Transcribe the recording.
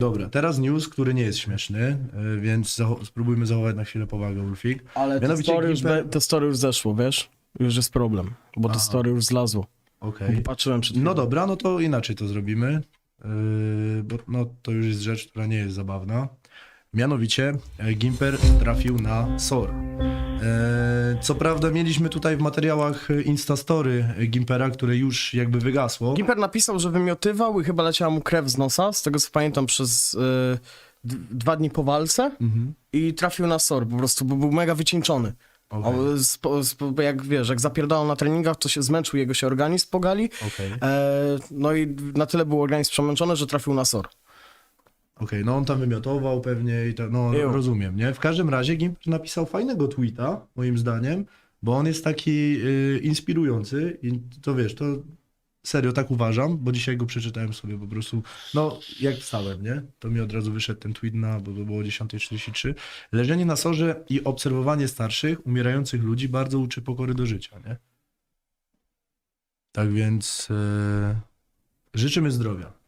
Dobra, teraz news, który nie jest śmieszny, y, więc zacho- spróbujmy zachować na chwilę powagę, Ulfik. Ale to Mianowicie story, już Gimper- be, to story już zeszło, wiesz? Już jest problem, bo to Aha. story już zlazło. Okej. Patrzyłem przed No chwilą. dobra, no to inaczej to zrobimy, yy, bo no, to już jest rzecz, która nie jest zabawna. Mianowicie e, Gimper trafił na SOR. E, Co prawda mieliśmy tutaj w materiałach e, Instastory e, Gimpera, które już jakby wygasło. Gimper napisał, że wymiotywał i chyba leciała mu krew z nosa, z tego co pamiętam, przez y, d- dwa dni po walce Mhm. i trafił na SOR po prostu, bo był mega wycieńczony. Okej, O, spo, spo, jak wiesz, jak zapierdalał na treningach, to się zmęczył, jego się organizm pogali, okej. e, no i na tyle był organizm przemęczony, że trafił na SOR. Okej, no on tam wymiotował pewnie i tak, no rozumiem, nie? W każdym razie Gimper napisał fajnego tweeta, moim zdaniem, bo on jest taki y, inspirujący i to wiesz, to serio tak uważam, bo dzisiaj go przeczytałem sobie po prostu, no jak wstałem, nie? To mi od razu wyszedł ten tweet na, bo to było 10.43. Leżenie na sorze i obserwowanie starszych, umierających ludzi bardzo uczy pokory do życia, nie? Tak więc y, życzymy zdrowia.